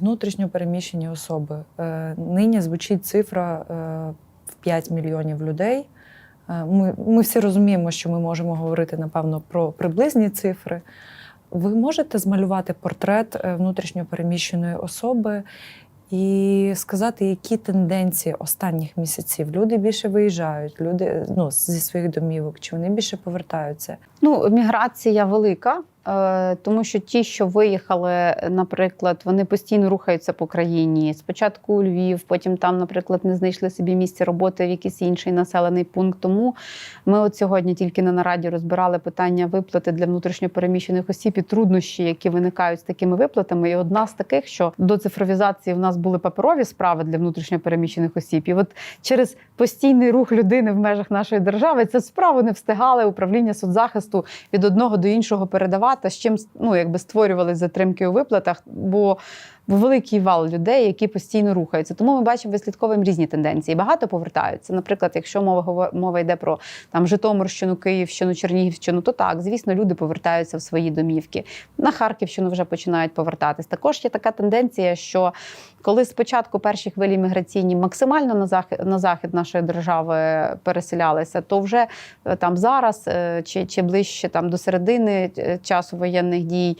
Внутрішньо переміщені особи. Е, Нині звучить цифра е, в 5 мільйонів людей. Е, Ми, ми всі розуміємо, що ми можемо говорити, напевно, про приблизні цифри. Ви можете змалювати портрет внутрішньо переміщеної особи і сказати, які тенденції останніх місяців люди більше виїжджають, люди ну, зі своїх домівок, чи вони більше повертаються? Ну, міграція велика, тому що ті, що виїхали, наприклад, вони постійно рухаються по країні. Спочатку у Львів, потім там, наприклад, не знайшли собі місце роботи в якийсь інший населений пункт. Тому ми от сьогодні тільки на нараді розбирали питання виплати для внутрішньопереміщених осіб і труднощі, які виникають з такими виплатами. І одна з таких, що до цифровізації в нас були паперові справи для внутрішньопереміщених осіб. І от через постійний рух людини в межах нашої держави цю справу не встигали управління соцзахисту від одного до іншого передавати, з чим ну, якби створювали затримки у виплатах. Бо великий вал людей, які постійно рухаються. Тому ми бачимо, вислідковуємо різні тенденції. Багато повертаються. Наприклад, якщо мова мова йде про там Житомирщину, Київщину, Чернігівщину, то так, звісно, люди повертаються в свої домівки. На Харківщину вже починають повертатись. Також є така тенденція, що коли спочатку перші хвилі міграційні максимально на захід на захід нашої держави переселялися, то вже е, там зараз е, чи, чи ближче там до середини е, часу воєнних дій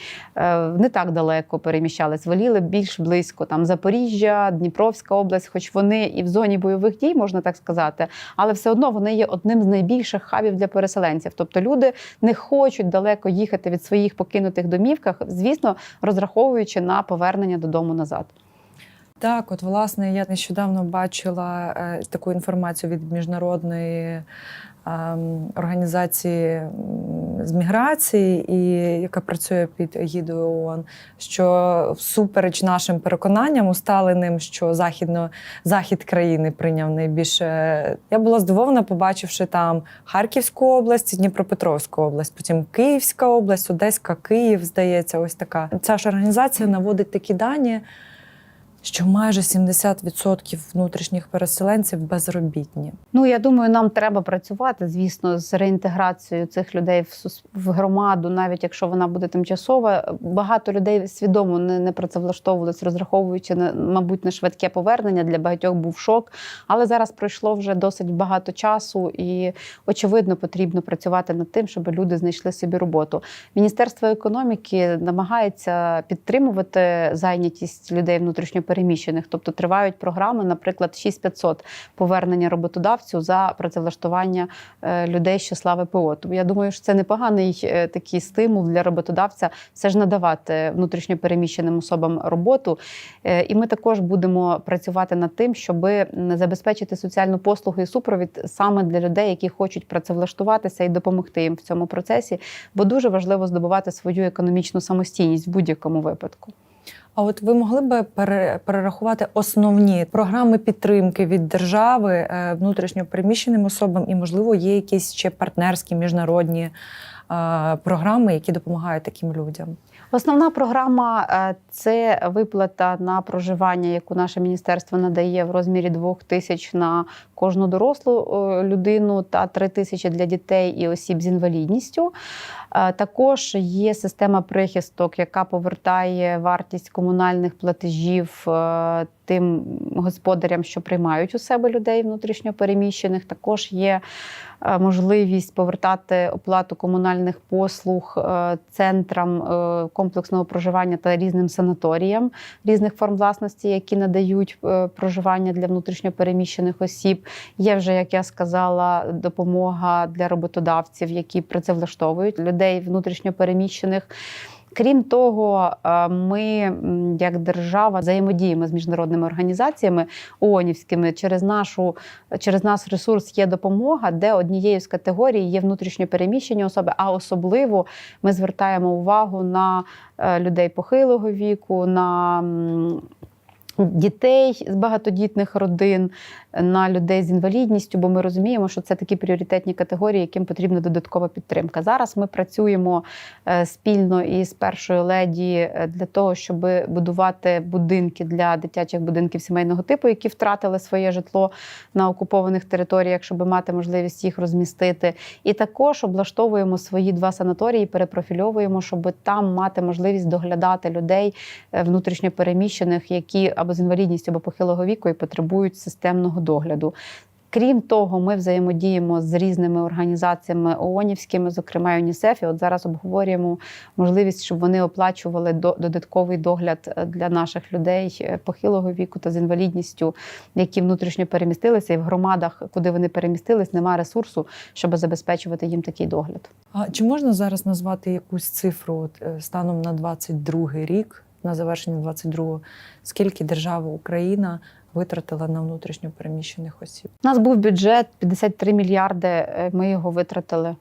не так далеко переміщались, воліли більш близько там Запоріжжя, Дніпровська область, хоч вони і в зоні бойових дій, можна так сказати, але все одно вони є одним з найбільших хабів для переселенців. Тобто люди не хочуть далеко їхати від своїх покинутих домівках, звісно, розраховуючи на повернення додому назад. Так, от власне, я нещодавно бачила е, таку інформацію від міжнародної ем, організації з міграції, і яка працює під егідою ООН, що всупереч нашим переконанням, усталеним, що західно, захід країни прийняв найбільше. Я була здивована, побачивши там Харківську область, Дніпропетровську область, потім Київська область, Одеська, Київ, здається, ось така. Ця ж організація наводить такі дані що майже 70% внутрішніх переселенців безробітні. Ну я думаю, нам треба працювати, звісно, з реінтеграцією цих людей в громаду, навіть якщо вона буде тимчасова. Багато людей свідомо не, не працевлаштовувались, розраховуючи на мабуть на швидке повернення. Для багатьох був шок. Але зараз пройшло вже досить багато часу, і очевидно потрібно працювати над тим, щоб люди знайшли собі роботу. Міністерство економіки намагається підтримувати зайнятість людей внутрішньопереміщених, тобто тривають програми, наприклад, 6500 повернення роботодавцю за працевлаштування е, людей з числа ВПО. Тому я думаю, що це непоганий е, такий стимул для роботодавця все ж надавати внутрішньопереміщеним особам роботу. Е, І ми також будемо працювати над тим, щоб забезпечити соціальну послугу і супровід саме для людей, які хочуть працевлаштуватися і допомогти їм в цьому процесі, бо дуже важливо здобувати свою економічну самостійність в будь-якому випадку. А от ви могли би перерахувати основні програми підтримки від держави внутрішньопереміщеним внутрішньо переміщеним особам, і, можливо, є якісь ще партнерські міжнародні е, програми, які допомагають таким людям? Основна програма е, це виплата на проживання, яку наше міністерство надає в розмірі 2 тисяч на кожну дорослу е, людину та 3 тисячі для дітей і осіб з інвалідністю. Е, Також є система прихисток, яка повертає вартість комунальних платежів тим господарям, що приймають у себе людей внутрішньопереміщених. Також є можливість повертати оплату комунальних послуг е, центрам е, комплексного проживання та різним санаторіям різних форм власності, які надають е, проживання для внутрішньопереміщених осіб. Є вже, як я сказала, допомога для роботодавців, які працевлаштовують людей внутрішньопереміщених. Крім того, е, ми як держава взаємодіємо з міжнародними організаціями ООНівськими. Через нашу через нас ресурс є допомога, де однією з категорій є внутрішньо переміщені особи. А особливо ми звертаємо увагу на е, людей похилого віку, на дітей з багатодітних родин, на людей з інвалідністю, бо ми розуміємо, що це такі пріоритетні категорії, яким потрібна додаткова підтримка. Зараз ми працюємо е, спільно із першою леді е, для того, щоб будувати будинки для дитячих будинків сімейного типу, які втратили своє житло на окупованих територіях, щоб мати можливість їх розмістити. І також облаштовуємо свої два санаторії, перепрофільовуємо, щоб там мати можливість доглядати людей е, внутрішньопереміщених, які або з інвалідністю, або похилого віку і потребують системного догляду. Крім того, ми взаємодіємо з різними організаціями ООНівськими, зокрема ЮНІСЕФ. І от зараз обговорюємо можливість, щоб вони оплачували до- додатковий догляд е, для наших людей е, похилого віку та з інвалідністю, які внутрішньо перемістилися, і в громадах, куди вони перемістились, немає ресурсу, щоб забезпечувати їм такий догляд. А чи можна зараз назвати якусь цифру е, станом на 22 рік, на завершення 22-го, скільки держава Україна витратила на внутрішньо переміщених осіб? У нас був бюджет 53 мільярди. е, Ми його витратили